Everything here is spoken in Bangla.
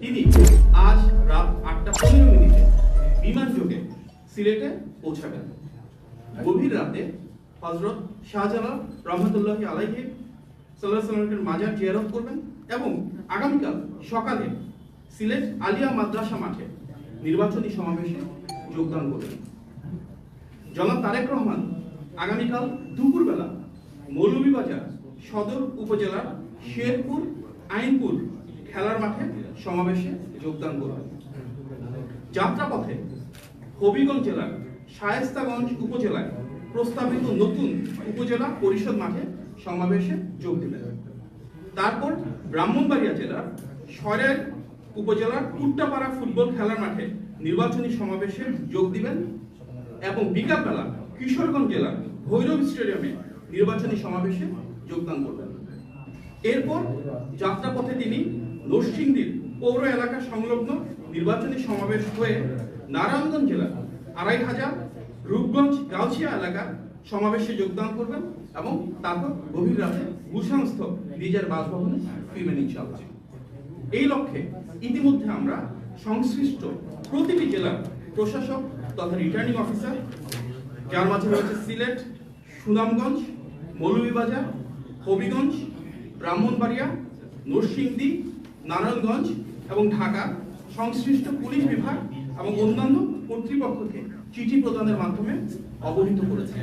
তিনি আজ রাত আটটা পনেরো মিনিটে বিমান যোগে সিলেটে পৌঁছাবেন। গভীর রাতে হজরত শাহজালাল রহমতুল্লাহ আলাইহি সাল্লাহ সাল্লামের মাজার জিয়ারত করবেন এবং আগামীকাল সকালে সিলেট আলিয়া মাদ্রাসা মাঠে নির্বাচনী সমাবেশে যোগদান করবেন। জনাব তারেক রহমান, আগামীকাল দুপুরবেলা মৌলভীবাজার সদর উপজেলার শেরপুর, আইনপুর খেলার মাঠে সমাবেশে যোগদান করবেন যাত্রাপথে হবিগঞ্জ জেলার শায়েস্তাগঞ্জ উপজেলায় প্রস্তাবিত নতুন উপজেলা পরিষদ মাঠে সমাবেশে যোগ দেবেন তারপর ব্রাহ্মণবাড়িয়া জেলার সরের উপজেলার কুট্টাপাড়া ফুটবল খেলার মাঠে নির্বাচনী সমাবেশে যোগ দিবেন এবং বিকালবেলা কিশোরগঞ্জ জেলার ভৈরব স্টেডিয়ামে নির্বাচনী সমাবেশে যোগদান করবেন। এরপর যাত্রাপথে তিনি নরসিংদীর পৌর এলাকা সংলগ্ন নির্বাচনী সমাবেশ হয়ে নারায়ণগঞ্জ জেলার আড়াই হাজার, রূপগঞ্জ, গাউছিয়া এলাকার সমাবেশে যোগদান করবেন এবং তারপর গভীর রাতে গুলশানস্থ নিজের বাসভবনে ফিরবেন ইনশাআল্লাহ। এই লক্ষ্যে ইতিমধ্যে আমরা সংশ্লিষ্ট প্রতিটি জেলার প্রশাসক তথা রিটার্নিং অফিসার, যার মাঝে রয়েছে সিলেট, সুনামগঞ্জ, মৌলভীবাজার, হবিগঞ্জ, ব্রাহ্মণবাড়িয়া, নরসিংদী, নারায়ণগঞ্জ এবং ঢাকা সংশ্লিষ্ট পুলিশ বিভাগ এবং অন্যান্য কর্তৃপক্ষকে চিঠি প্রদানের মাধ্যমে অবহিত করেছে।